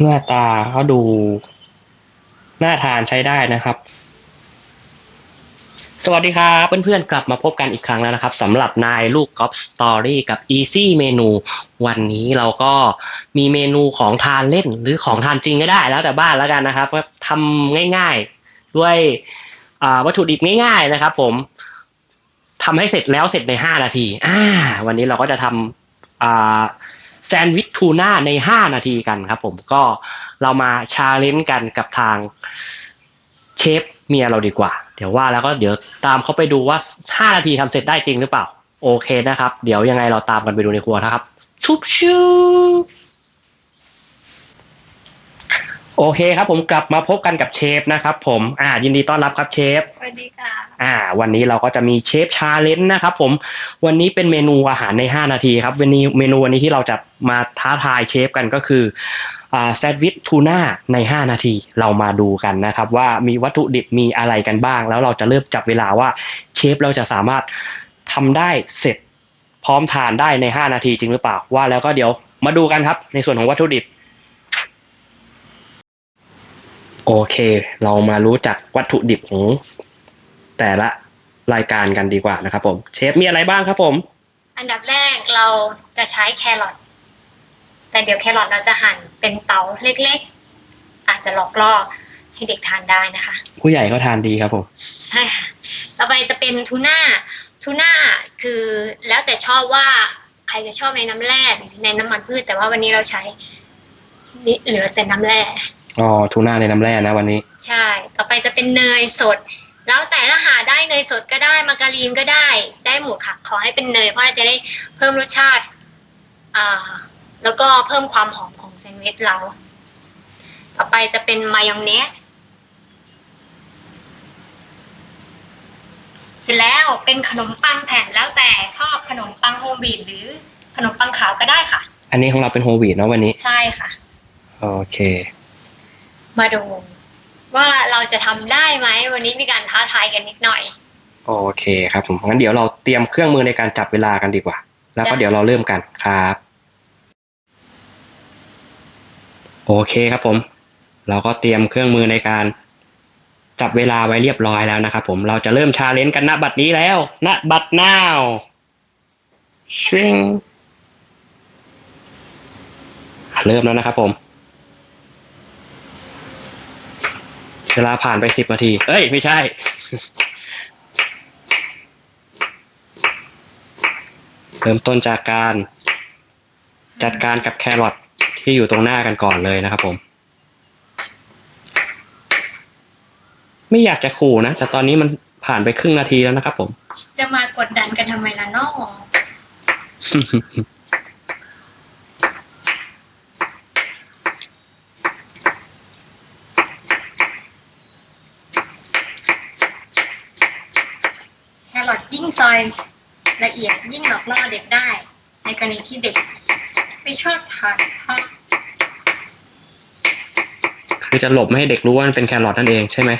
หน้าตาเขาดูน่าทานใช้ได้นะครับ สวัสดีครับเพื่อนๆกลับมาพบกันอีกครั้งแล้วนะครับสำหรับนายลูกกอล์ฟสตอรี่กับ Easy เมนู วันนี้เราก็มีเมนูของทานเล่นหรือของทานจริงก็ได้แล้วแต่บ้านแล้วกันนะครับทำง่ายๆด้วยวัตถุดิบง่ายๆนะครับ ผมทำให้เสร็จแล้วเสร็จใน 5 นาทีอ่าวันนี้เราก็จะทำแซนด์วิช ทูน่าใน 5 นาทีกันครับผมก็เรามาชาเลนจ์กันกับทางเชฟเมียเราดีกว่า เดี๋ยวว่าแล้วก็เดี๋ยวตามเขาไปดูว่า 5 นาทีทำเสร็จได้จริงหรือเปล่า โอเคนะครับ เดี๋ยวยังไงเราตามกันไปดูในครัวนะครับ ชุบชุบ โอเคครับผมกลับมาพบกันกับเชฟนะครับผมอ่ายินดีต้อนรับครับเชฟสวัสดีค่ะอ่า วันนี้เราก็จะมีเชฟชาเลนจ์นะครับผมวันนี้เป็นเมนูอาหารใน 5 นาทีครับวันนี้เมนูวันนี้ที่เราจะมาท้าทายเชฟกันก็คืออ่าแซนด์วิชทูน่าใน 5 นาทีเรามาดูกันนะครับ ว่ามีวัตถุดิบมีอะไรกันบ้าง แล้วเราจะเริ่มจับเวลาว่าเชฟเราจะสามารถทำได้เสร็จพร้อมทานได้ใน 5 นาทีจริงหรือเปล่าว่าแล้วก็เดี๋ยวมาดูกันครับในส่วนของวัตถุดิบ โอเค เรามารู้จักวัตถุดิบของแต่ละรายการกันดีกว่านะครับผม เชฟมีอะไรบ้างครับผม อันดับแรกเราจะใช้แครอทแต่เดี๋ยวแครอทเราจะหั่นเป็นเต๋าเล็กๆ อาจจะหลอกล่อให้เด็กทานได้นะคะ ผู้ใหญ่ก็ทานดีครับผม ใช่ค่ะ ต่อไปจะเป็นทูน่า ทูน่าคือแล้วแต่ชอบว่าใครจะชอบในน้ำแร่หรือในน้ำมันพืช แต่ว่าวันนี้เราใช้นี่เหลือแต่น้ำแร่ อ๋อทูน่าในน้ำแร่นะวันนี้ ใช่ ต่อไปจะเป็นเนยสด แล้วแต่ถ้าหาได้เนยสดก็ได้มาการีนก็ได้ ได้หมดค่ะ ขอให้เป็นเนยเพราะจะได้เพิ่มรสชาติ อ่า แล้วก็เพิ่มความหอมของแซนด์วิชเรา ต่อไปจะเป็นมายองเนสเสร็จแล้วเป็นขนมปังแผ่นแล้วแต่ชอบขนมปังโฮมวีดหรือขนมปังขาวก็ได้ค่ะ อันนี้ของเราเป็นโฮลวีดเนาะวันนี้ ใช่ค่ะ โอเค มาดู ว่าเราจะทำได้ไหมวันนี้มีการท้าทายกันนิดหน่อย โอเคครับผมงั้นเดี๋ยวเราเตรียมเครื่องมือในการจับเวลากันดีกว่า แล้วก็ได้เดี๋ยวเราเริ่มกันครับ โอเคครับผม เราก็เตรียมเครื่องมือในการจับเวลาไว้เรียบร้อยแล้วนะครับผมเราจะเริ่มชาเลนจ์กันณบัดนี้แล้วณบัดนาวชิงเริ่มแล้วนะครับผม เวลาผ่านไปสิบนาที เอ้ย ไม่ใช่ เริ่มต้นจากการจัดการกับแครอทที่อยู่ตรงหน้ากันก่อนเลยนะครับผม ไม่อยากจะขู่นะ แต่ตอนนี้มันผ่านไปครึ่งนาทีแล้วนะครับผม จะมากดดันกันทำไมล่ะน้องแคร อยละเอียดยิ่งหลอกล่อเด็กได้ ในกรณีที่เด็ก ไม่ชอบทานผักคือจะหลบไม่ให้เด็กรู้ว่ามันเป็นแครอทนั่นเองใช่ไหม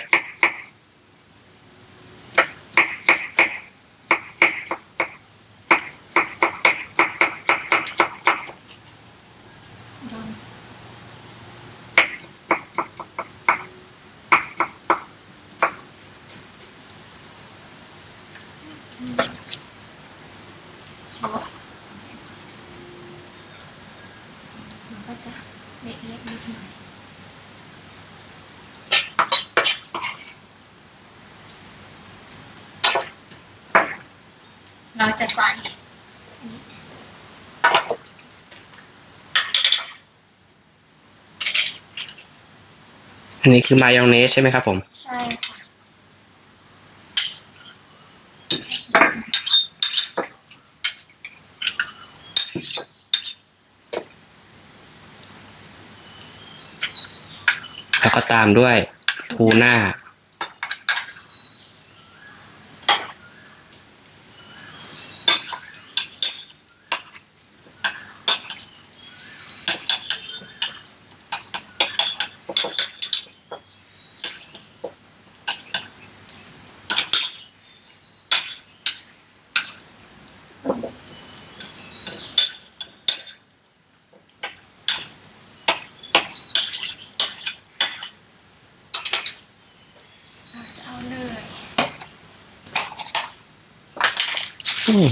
ชอบมันก็จะเล็กๆนิดหน่อย เราจะใส่อันนี้คือมายองเนสใช่ไหมครับผม ใช่ค่ะแล้วก็ตามด้วยทูน่า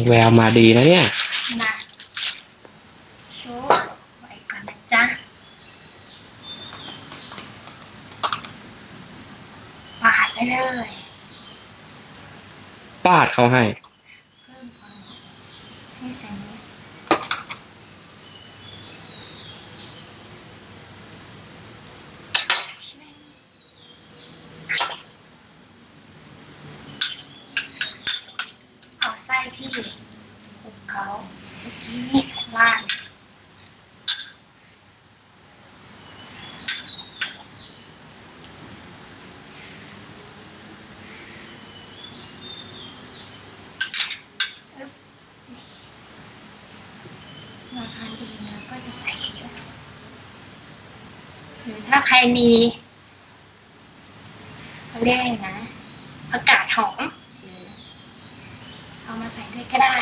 แววมาดีนะเนี่ยาดเขาให้ เพิ่มความหอมให้แซนด์วิชเอาไส้ที่คลุกเขาเมื่อกี้นี่ล่างเราทานเองนะก็จะใส่เยอะหรือ ถ้าใครมีเขาเรียกอะไรนะผักกาดหอมเอามาใส่ด้วยก็ได้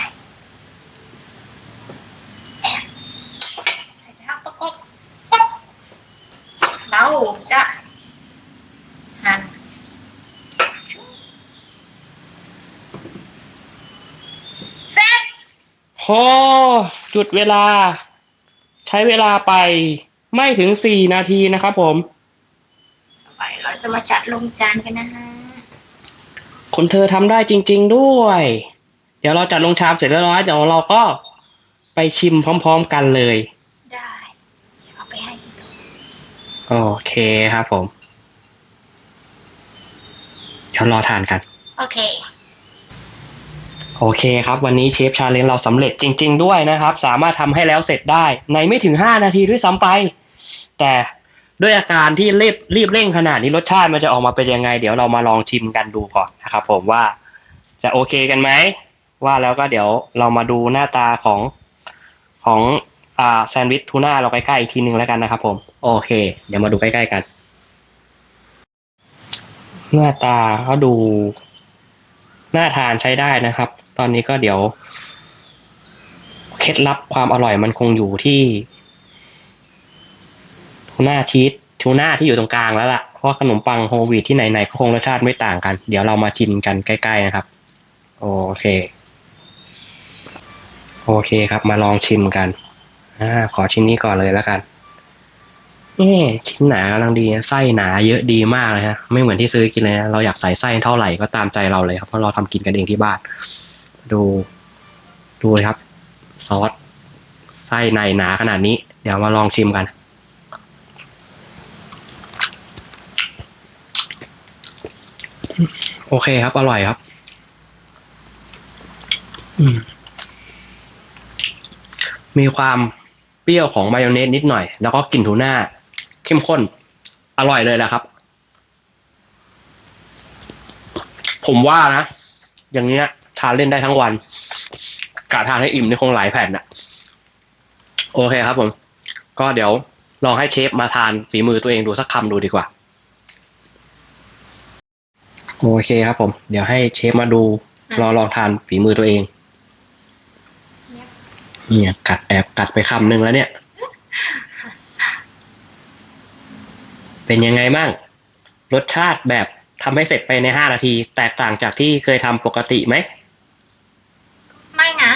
เสร็จแล้วประกบปั๊บเราจะหั่นเสร็จ พอจุดเวลา ใช้เวลาไป ไม่ถึงสี่นาทีนะครับผมต่อไปเราจะมาจัดลงจานกันนะฮะคุณเธอทำได้จริง ๆด้วย เดี๋ยวเราจัดลงชามเสร็จแล้วร้อยเดี๋ยวเราก็ไปชิมพร้อม ๆ กันเลย ได้เดี๋ยวเอาไปให้ที่โต๊ะโอเคครับผมเดี๋ยวรอทานกัน โอเค โอเคครับ วันนี้เชฟชาเลนจ์เราสำเร็จจริง ๆ ด้วยนะครับ สามารถทำให้แล้วเสร็จได้ในไม่ถึง 5 นาทีด้วยซ้ำไป แต่ด้วยอาการที่รีบรีบเร่งขนาดนี้รสชาติมันจะออกมาเป็นยังไง เดี๋ยวเรามาลองชิมกันดูก่อนนะครับผมว่าจะโอเคกันไหม ว่าแล้วก็เดี๋ยวเรามาดูหน้าตาของของอ่าแซนด์วิชทูน่าเราใกล้ๆอีกทีหนึ่งแล้วกันนะครับผม โอเค เดี๋ยวมาดูใกล้ๆกัน หน้าตาเขาดู น่าทานใช้ได้นะครับ ตอนนี้ก็เดี๋ยว เคล็ดลับความอร่อยมันคงอยู่ที่ทูน่าชีสทูน่าที่อยู่ตรงกลางแล้วล่ะ เพราะขนมปังโฮลวีตที่ไหนๆก็คงรสชาติไม่ต่างกัน เดี๋ยวเรามาชิมกันใกล้ ๆ นะครับ โอเค โอเคครับมาลองชิมกัน อ่า ขอชิ้นนี้ก่อนเลยแล้วกัน เอ๊ชิ้นหนากำลังดีนะไส้หนาเยอะดีมากเลยฮะไม่เหมือนที่ซื้อกินเลยนะเราอยากใส่ไส้เท่าไหร่ก็ตามใจเราเลยครับเพราะเราทำกินกันเองที่บ้าน ดูดูเลยครับ ซอสไส้ในหนาขนาดนี้ เดี๋ยวมาลองชิมกัน โอเคครับ อร่อยครับมมีความเปรี้ยวของมายองเนสนิดหน่อย แล้วก็กลิ่นทูน่า เข้มข้น อร่อยเลยแหละครับ ผมว่านะ อย่างเงี้ย ทานเล่นได้ทั้งวันกะทานให้อิ่มนี่คงหลายแผ่นอะโอเคครับผม ก็เดี๋ยวลองให้เชฟมาทานฝีมือตัวเองดูสักคำดูดีกว่า โอเคครับผม เดี๋ยวให้เชฟมาดูลองลองทานฝีมือตัวเอง เนี่ยกัดแอบกัดไปคำหนึ่งแล้วเนี่ย เป็นยังไงบ้างรสชาติแบบทำให้เสร็จไปในห้านาที แตกต่างจากที่เคยทำปกติไหมไม่นะ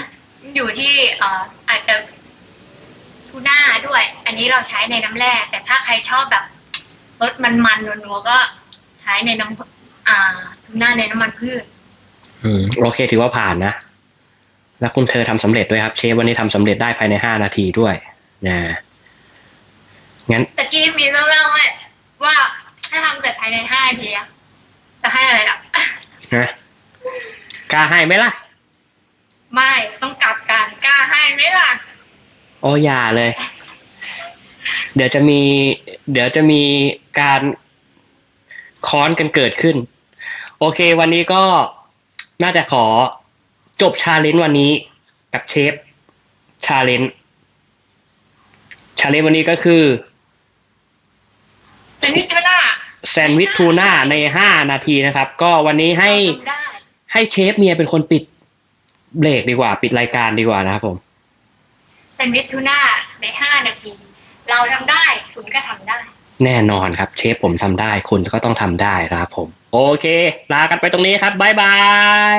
อยู่ที่เอ่ออาจจะทูน่าด้วย อันนี้เราใช้ในน้ำแร่แต่ถ้าใครชอบแบบรสมันๆนัวๆก็ใช้ในน้ำอ่าทูน่าในน้ำมันพืช อืมโอเคถือว่าผ่านนะ แล้วคุณเธอทำสำเร็จด้วยครับ เชฟวันนี้ทำสำเร็จได้ภายในห้านาทีด้วยนะงั้น ตะกี้มีแว่วๆว่า ว่าให้ทำเสร็จภายในห้านาทีอะจะให้อะไรล่ะ นะกล้าให้ไหมล่ะ ไม่ต้องกลับกันกล้าให้ไหมล่ะ โอ้อย่าเลย เดี๋ยวจะมี เดี๋ยวจะมีการค้อนกันเกิดขึ้น โอเค วันนี้ก็น่าจะขอจบชาเลนจ์วันนี้ กับเชฟชาเลนจ์ชาเลนจ์วันนี้ก็คือ เป็นวิทูน่าแซนด์วิชทูน่าในห้านาทีนะครับ ก็วันนี้ให้ทำได้ ให้เชฟเมียเป็นคนปิดเบรกดีกว่า ปิดรายการดีกว่านะครับผมเป็นวิทูน่าในห้านาที เราทำได้คุณก็ทำได้ แน่นอนครับ เชฟผมทำได้คุณก็ต้องทำได้นะครับผม โอเค ลากันไปตรงนี้ครับบ๊ายบาย